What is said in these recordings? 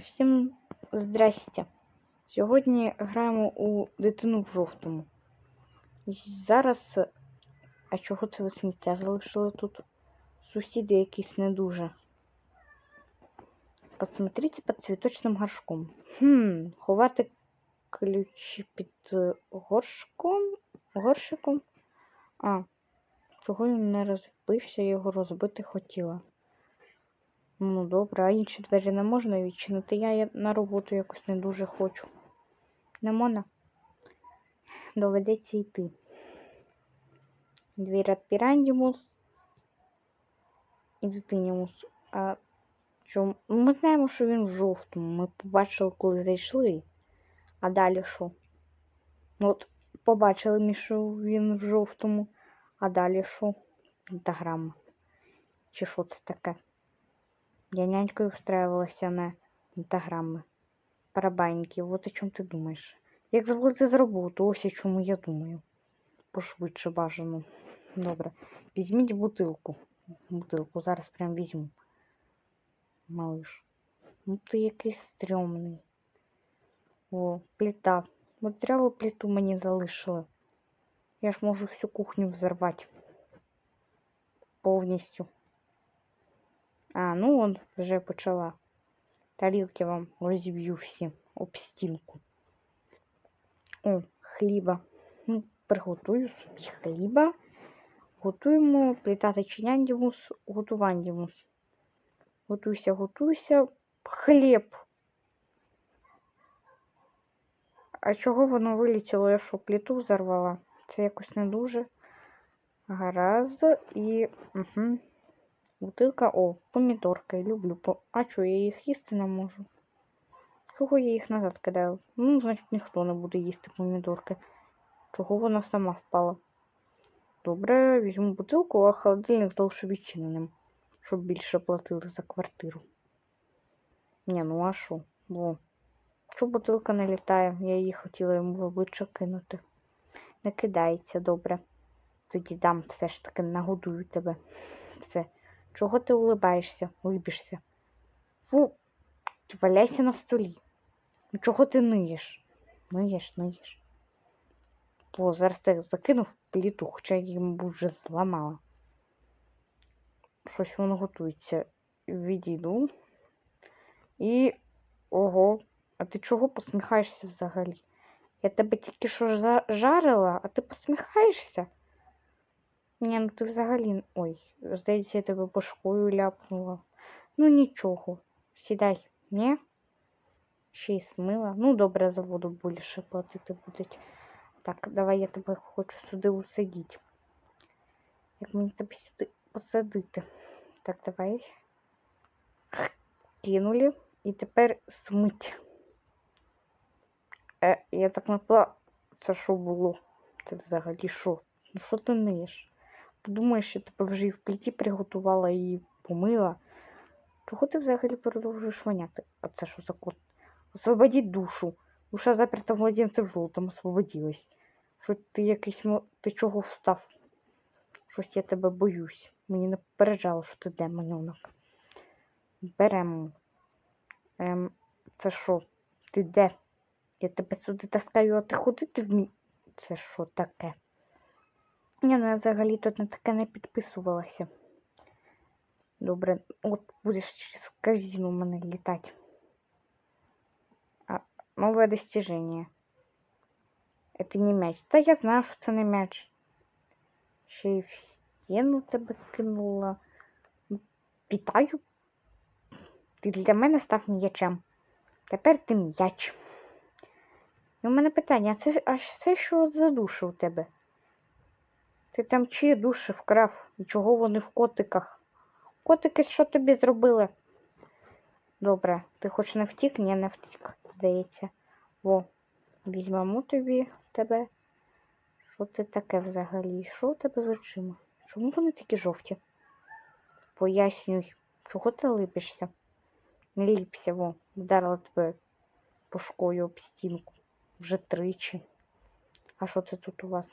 Всім здрасте. Сьогодні граємо у дитину в жовтому. І Зараз. А чого це ви сміття залишили тут? Сусіди якісь не дуже. Посмотрите під цвіточним горшком. Хм, ховати ключі під е, горшком. Горшиком. А, чого він не розбився, його розбити хотіла. Ну, добре, а інші двері не можна відчинити. Я на роботу якось не дуже хочу. Не можна? Доведеться йти. Двір відпірандімус і дитинімус. А чому? Ми знаємо, що він в жовтому. Ми побачили, коли зайшли. А далі що? От побачили ми, що він в жовтому. А далі що? Пентаграма. Чи що це таке? Я нянькой устраивалась на пентаграммы. Парабанники, вот о чем ты думаешь. Як звалити з роботи, ось о чому я думаю. Пошвидше бажано. Добре. Візьміть бутилку. Бутилку зараз прям візьму. Малыш. Ну ти якийсь стрьомний. О, плита. От зря ви плиту мені залишили. Я ж можу всю кухню взорвати. Повністю. А, ну он вже почала. Тарілки вам розіб'ю всі об стінку. О, хліба. Ну, приготую собі хліба. Готуємо плита зачиняндімус, готувандімус. Готуйся, готуйся. Хліб. А чого воно вилетіло? Я що, плиту взорвала? Це якось не дуже. Гаразд. І. Угу. Бутилка, о, помідорки. Люблю. А що, я їх їсти не можу? Чого я їх назад кидаю? Ну, значить, ніхто не буде їсти помідорки. Чого вона сама впала? Добре, візьму бутилку, а холодильник залишу відчиненим, щоб більше платили за квартиру. Ні, ну а що? Во. Чого бутилка не літає? Я її хотіла йому в обличчя кинути. Не кидається, добре. Тоді дам все ж таки нагодую тебе. Все. Чого ти улибаєшся, либишся? Фу, валяйся на столі. Ну чого ти ниєш? Ниєш, ниєш. О, зараз ти закинув пліту, хоча я йому вже зламала. Щось воно готується. Відійду. І. Ого, а ти чого посміхаєшся взагалі? Я тебе тільки що жарила, а ти посміхаєшся? Ні, ну ти взагалі. Ой, здається, я тебе башкою ляпнула. Ну нічого. Сідай, ні? Ще й смила. Ну, добре, за воду більше платити будуть. Так, давай я тебе хочу сюди усадити. Як мені тебе сюди посадити? Так, давай. Кинули. І тепер смить. Е, я так напала. Це що було? Це взагалі що? Ну що ти ниєш? Подумаєш, я тебе вже і в плиті приготувала і помила. Чого ти взагалі продовжуєш воняти? А це що за кот? Освободіть душу. Душа заперта в младенце в жовтому освободилась. Що ти якийсь Ти чого встав? Щось я тебе боюсь. Мені не попереджало, що ти демоньонок. Беремо. Ем, це що? Ти де? Я тебе сюди таскаю, а ти ходити вмі... Це що таке? Ні, ну я взагалі тут на таке не підписувалася. Добре, от будеш через казіну мене літати. А, новое достижение. Это не мяч. Та я знаю, що це не мяч. Ще й в стіну тебе кинула. Ну, Вітаю. Ти для мене став м'ячем. Тепер ти м'яч. І у мене питання, а це, а це що за душі у тебе? Ти там чиї душі вкрав? І чого вони в котиках? Котики що тобі зробили? Добре, ти хоч не втік? Ні, не втік, здається. Во, візьмемо тобі тебе. Що ти таке взагалі? Що у тебе з очима? Чому вони такі жовті? Пояснюй, чого ти липишся? Не ліпся, во, вдарила тебе пушкою об стінку. Вже тричі. А що це тут у вас?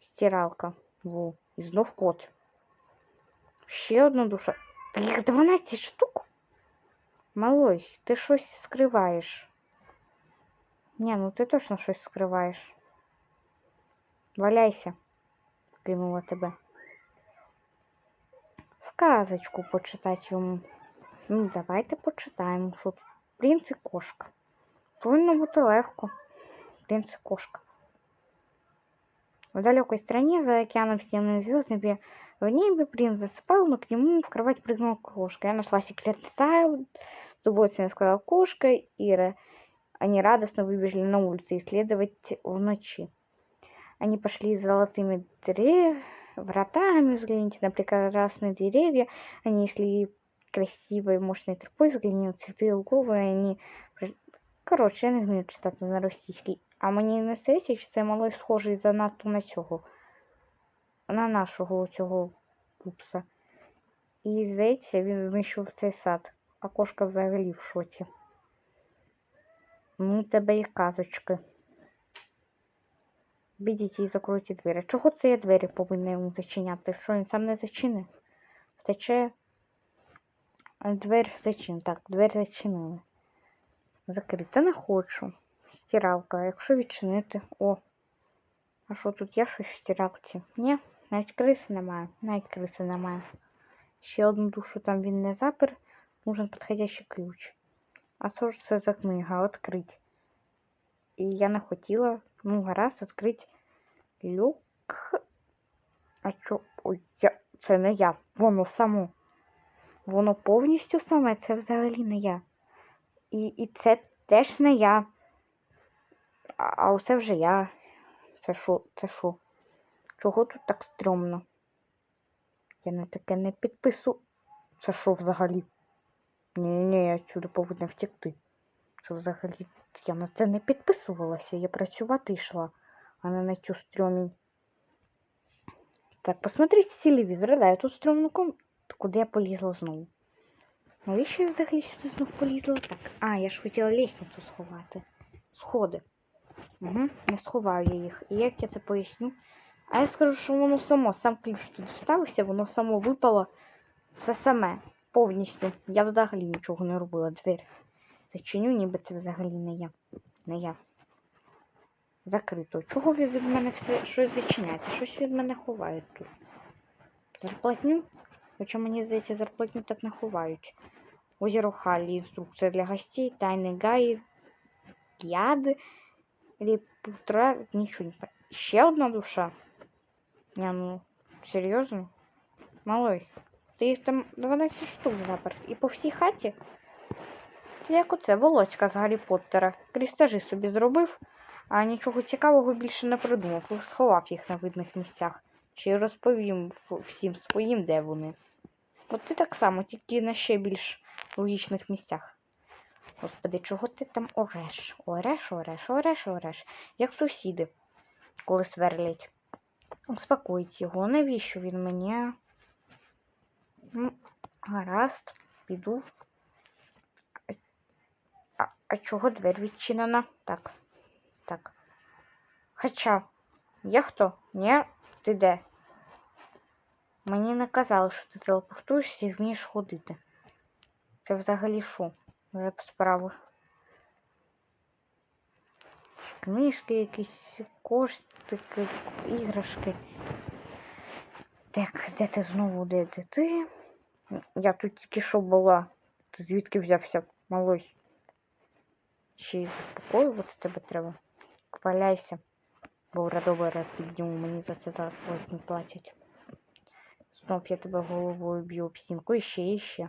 Стиралка. Во. І знов кот. Ще одна душа. Та їх 12 штук. Малой, ти щось скриваєш. Ні, ну ти точно щось скриваєш. Валяйся, кинула тебе. Сказочку почитати йому. Ну, давайте почитаємо, що тут принц і кошка. Повинно бути легко. Принц и кошка. В далекой стране за океаном с темными звездами в небе принц засыпал, но к нему в кровать прыгнула кошка. Я нашла секретный тайм, с удовольствием сказала кошка, и ра- они радостно выбежали на улицу исследовать в ночи. Они пошли золотыми дерев... вратами, взгляните на прекрасные деревья. Они шли красивой, мощной тропой, взгляни на цветы луговые, они... при- Коротше, я не вмію читати на російській. А мені не здається, що це малий схожий занадто на цього. На нашого цього пупса. І здається, він знищив цей сад. А кошка взагалі в шоці. Ну, тебе і казочки. Бідіть і закройте двері. Чого це я двері повинна йому зачиняти? Що він сам не зачинив? Втече. А Двері зачин. Так, двері зачинили. Закрита не хочу. Стиралка, якщо відчинити. О. А що тут є щось в стиралці? Ні, навіть криси немає. Навіть криси немає. Ще одну душу там він не запер. Нужен підходящий ключ. А що ж це за книга? Открить. І я не хотіла, ну, гаразд, відкрити люк. А що? Ой, я... це не я. Воно само. Воно повністю саме, це взагалі не я. І, і це теж не я. А, оце вже я. Це що? Це що? Чого тут так стрьомно? Я на таке не підпису. Це що взагалі? Ні-ні, я сюди повинна втекти. Що взагалі я на це не підписувалася. Я працювати йшла, а не на цю стрьомінь. Так, посмотрите телевізор, да, я тут стрьомну ком... Куди я полізла знову? Навіщо я взагалі сюди знов полізла? Так, а, я ж хотіла лестницю сховати. Сходи. Угу, не сховаю я їх. І як я це поясню? А я скажу, що воно само, сам ключ туди вставився, воно само випало все саме, повністю. Я взагалі нічого не робила. Двері зачиню, ніби це взагалі не я. Не я. Закрито. Чого ви від мене все щось зачиняєте? Щось від мене ховають тут. Зарплатню? Хоча мені здається, зарплатню так не ховають. Озеро Халі, інструкція для гостей, тайний гай, репутра, нічого не пон- Ще одна душа? Не, ну, серйозно? Малой, ти їх там 12 штук запер. І по всій хаті? Це як оце волоська з Гаррі Поттера. Крістажі собі зробив, а нічого цікавого більше не придумав. Сховав їх на видних місцях. Чи розповім всім своїм, де вони. От ти так само, тільки на ще більш логічних місцях. Господи, чого ти там ореш? Ореш, ореш, ореш, ореш. Як сусіди, коли сверлять. Успокоїть його. Навіщо він мені? Ну, гаразд, піду. А, а, чого двері відчинена? Так. Так. Хоча, я хто? Ні, ти де? Мені не казали, що ти телепортуєшся і вмієш ходити. Це взагалі що? За справи. Книжки якісь, коштики, іграшки. Так, де ти знову, де, де ти? Я тут тільки що була. Ти звідки взявся, малой? Й заспокоювати тебе треба. Валяйся. Бо радовера підніму, мені за це зараз не платять. Знов я тебе головою б'ю об стінку і ще, і ще.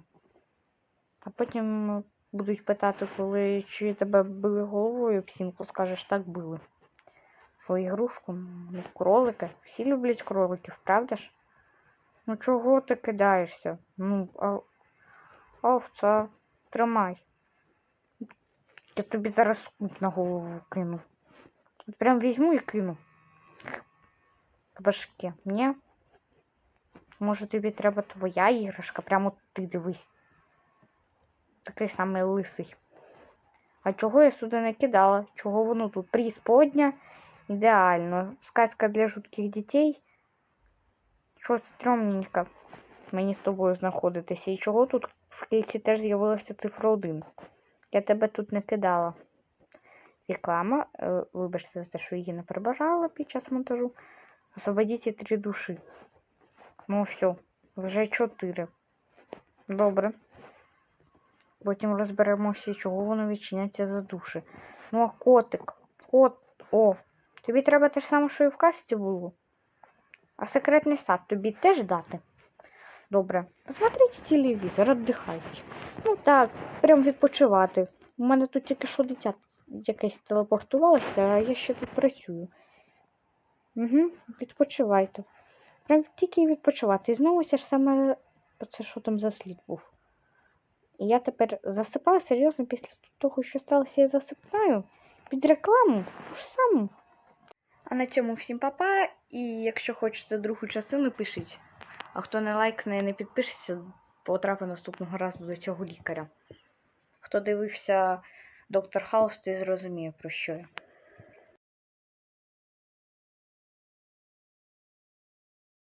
А потім будуть питати, коли чи тебе били головою об стінку, скажеш, так били. Що ігрушку, ну, кролики. Всі люблять кроликів, правда ж? Ну чого ти кидаєшся? Ну, а, овца, тримай. Я тобі зараз кут на голову кину. От прям візьму і кину. К башке. Ні? Може тобі треба твоя іграшка? Прямо ти дивись. Такий самий лисий. А чого я сюди не кидала? Чого воно тут? Преисподня? Ідеально. Сказка для жутких дітей. Що стрьомненько мені з тобою знаходитися. І чого тут в кільці теж з'явилася цифра 1. Я тебе тут не кидала. Реклама. Е, Вибачте за те, що її не прибажала під час монтажу. Освободіть три душі. Ну все, вже чотири. Добре. Потім розберемося, чого воно відчиняється за душі. Ну, а котик. Кот. О, тобі треба те ж саме, що і в касті було. А секретний сад тобі теж дати? Добре. Посмотрите телевізор, віддихайте. Ну так, прям відпочивати. У мене тут тільки що дитя якесь телепортувалося, а я ще тут працюю. Угу, відпочивайте. Прям тільки відпочивати. І знову це ж саме це що там за слід був. І я тепер засипаю серйозно після того, що сталося, я засипаю під рекламу ту ж саму. А на цьому всім папа. І якщо хочете другу частину, пишіть. А хто не лайкне, не підпишеться, потрапить наступного разу до цього лікаря. Хто дивився Доктор Хаус, той зрозуміє, про що я.